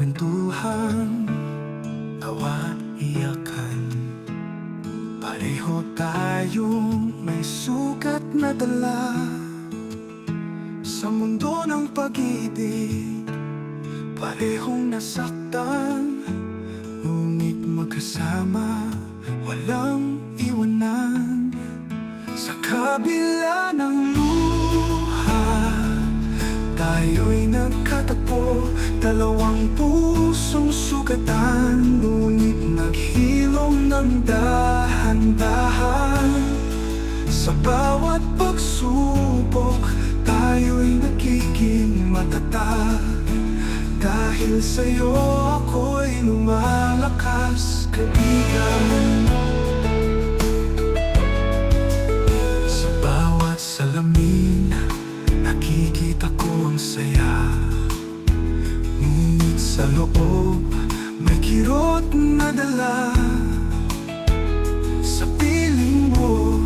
kwentuhan Tawa iyakan. Pareho tayong may sukat na dala. Sa mundo ng pag-ibig Parehong nasaktan. Ngunit magkasama Walang iwanan. Sa kabila ng luha Tayo'y nagkatagpo. Dalawang puso sugatan Ngunit naghilom ng dahan-dahan. Sa bawat pagsubok Tayo'y nagiging matatag. Dahil sa'yo ako'y lumalakas Kaibigan. Sa bawat salamin Nakikita ko ang saya. Ngunit sa loob May kirot na dala Sa piling mo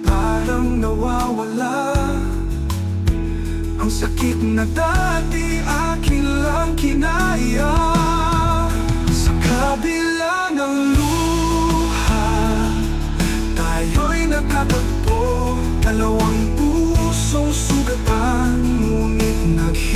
Parang nawawala. Ang sakit na dati Akin lang kinaya. Sa kabila ng luha Tayo'y nagkatagpo Dalawang pusong sugatan Ngunit naghilom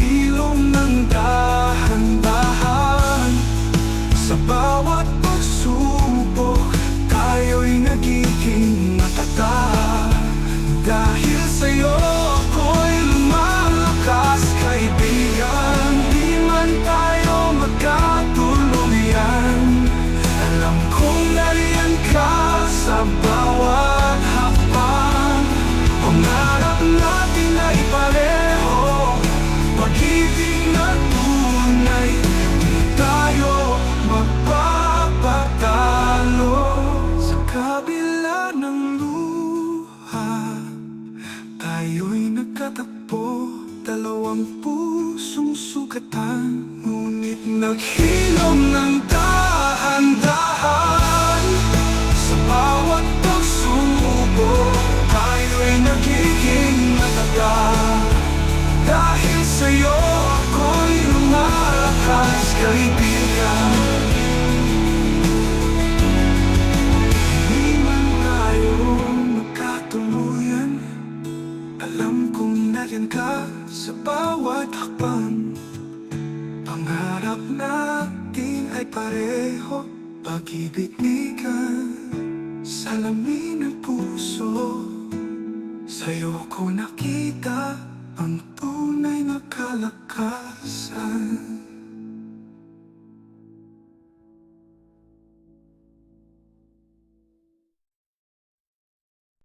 Dalawang pusong sugatan Ngunit naghilom ng dahan-dahan. Sa bawat pagsubok Tayo'y nagiging matagal Dahil sa'yo ako'y lumalakas Kaibigan hakbang Pangarap natin ay pareho Pag-ibigan Salamin ng puso Sa'yo ko nakita